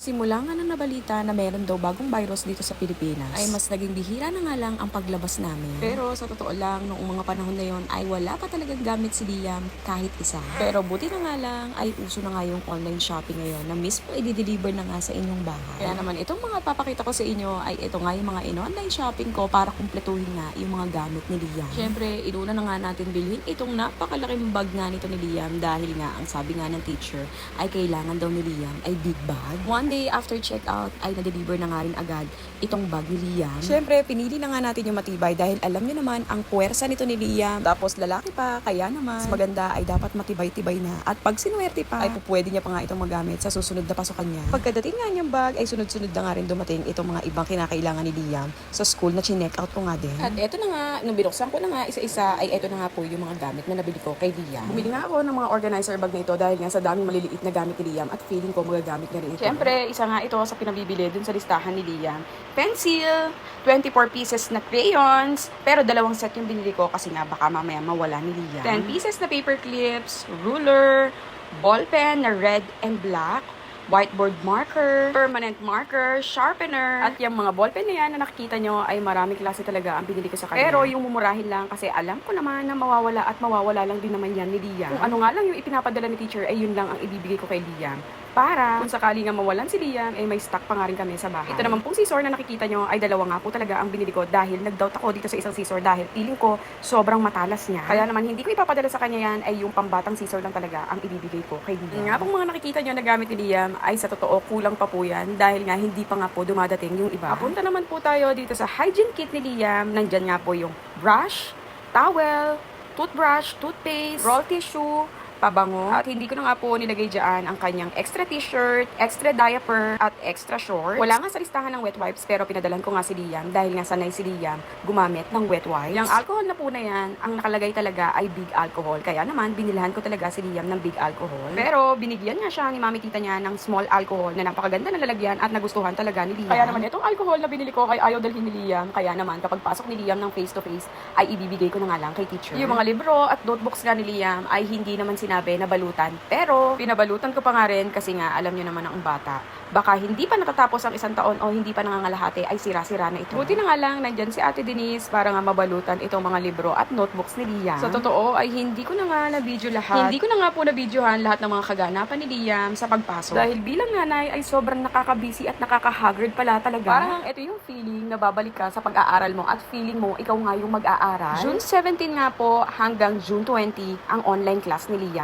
Simula nga na nabalita na meron daw bagong virus dito sa Pilipinas, ay mas naging bihira na nga lang ang paglabas namin. Pero sa totoo lang, noong mga panahon na yon ay wala pa talagang gamit si Liam kahit isa. Pero buti na nga lang ay uso na nga yung online shopping ngayon na mismo i-deliver na nga sa inyong bahay. Kaya naman itong mga papakita ko sa inyo ay ito nga yung mga in-online shopping ko para kumpletuhin nga yung mga gamit ni Liam. Siyempre, inuna na nga natin bilhin itong napakalaking bag nga nito ni Liam dahil nga ang sabi nga ng teacher ay kailangan daw ni Liam ay big bag. One day after checkout ay na-deliver na nga rin agad itong bag ni Liam. Siyempre, pinili na nga natin yung matibay dahil alam niyo naman ang puwersa nito ni Liam. Tapos lalaki pa, kaya naman mas maganda ay dapat matibay-tibay na. At pag sinuwerte pa, ay pupwede niya pa nga itong magamit sa susunod na pasukan niya. Pagkadating nga niyang bag ay sunod-sunod na nga rin dumating itong mga ibang kinakailangan ni Liam sa school na chinek out ko nga din. At eto na nga, nung binuksan ko na nga isa-isa, ay eto na nga po yung mga gamit na nabili ko kay Liam. Bumili nga ako ng mga organizer bag na ito dahil nga sa daming maliliit na gamit ni Liam at feeling ko magagamit na rin ito. Siyempre, isa nga ito sa pinabibili dun sa listahan ni Liam. Pencil, 24 pieces na crayons, pero dalawang set yung binili ko kasi nga baka mamaya mawala ni Liam. 10 pieces na paper clips, ruler, ball pen na red and black, whiteboard marker, permanent marker, sharpener, at yung mga ballpen na yan na nakikita nyo ay maraming klase talaga ang binili ko sa kanya. Pero yung mumurahin lang kasi alam ko naman na mawawala at mawawala lang din naman yan ni Liam. Kung ano nga lang yung ipinapadala ni teacher ay yun lang ang ibibigay ko kay Liam. Para kung sakali nga mawalan si Liam, ay may stock pa nga rin kami sa bahay. Ito naman pong scissor na nakikita nyo ay dalawa nga po talaga ang binili ko dahil nag-doubt ako dito sa isang scissor dahil feeling ko sobrang matalas niya. Kaya naman hindi ko ipapadala sa kanya yan ay yung pambatang scissor lang talaga ang ibibigay ko kay Liam. Yung nga pong mga nakikita nyo na gamit ni Liam ay sa totoo kulang pa po yan dahil nga hindi pa nga po dumadating yung iba. Papunta naman po tayo dito sa hygiene kit ni Liam. Nandyan nga po yung brush, towel, toothbrush, toothpaste, roll tissue, pabango. At hindi ko na nga po nilagay dyan ang kanyang extra t-shirt, extra diaper, at extra shorts. Wala nga sa listahan ng wet wipes pero pinadalan ko nga si Liam dahil nga sanay si Liam gumamit ng wet wipes. Yung alcohol na po na yan, ang nakalagay talaga ay big alcohol. Kaya naman, binilhan ko talaga si Liam ng big alcohol. Pero binigyan nga siya ni mami tita niya ng small alcohol na napakaganda na lalagyan at nagustuhan talaga ni Liam. Kaya naman itong alcohol na binili ko ay ayaw dalhin ni Liam. Kaya naman kapag pasok ni Liam ng face to face ay ibibigay ko na nga lang kay teacher. Yung mga libro at notebooks nga ni Liam ay hindi naman sinabi na balutan. Pero pinabalutan ko pa nga rin kasi nga alam niyo naman ang bata. Baka hindi pa natatapos ang isang taon o hindi pa nangangalahati ay sira-sira na ito. Buti na nga lang nandyan si Ate Denise para nga mabalutan itong mga libro at notebooks ni Liam. Sa totoo ay hindi ko na nga na video lahat. Hindi ko na nga po na videohan lahat ng mga kaganapan ni Liam sa pagpasok. Dahil bilang nanay ay sobrang nakakabisi at nakaka-haggard pala talaga. Parang ito yung feeling na babalik ka sa pag-aaral mo at feeling mo ikaw nga yung mag-aaral. June 17 nga po hanggang June 20 ang online class ni Liam.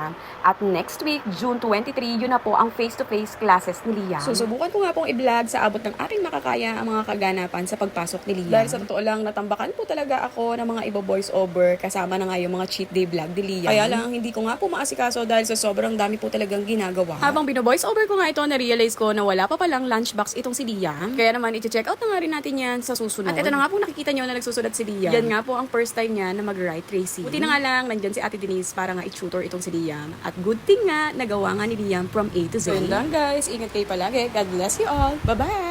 At next week, June 23, yun na po ang face-to-face classes ni Liam. Susubukan ko nga pong i-vlog sa abot ng aking makakaya ang mga kaganapan sa pagpasok ni Liam. Dahil sa totoo lang, natambakan po talaga ako ng mga iba voice over kasama na nga yung mga cheat day vlog ni Liam. Kaya lang, hindi ko nga po maasikaso dahil sa sobrang dami po talagang ginagawa. Habang bino-voice over ko nga ito, na-realize ko na wala pa palang lunchbox itong si Liam. Kaya naman, iti-check out na nga rin natin yan sa susunod. At ito na nga po nakikita nyo na nagsusulat si Liam. Yan nga po ang first time niya na mag-write tracing. Buti na nga lang, nandyan si Ate Denise para nga i-tutor itong si Liam. At good thing nga, nagawa nga ni Liam from A to Z. So yun lang guys, ingat kayo palagi. God bless you all. Bye-bye!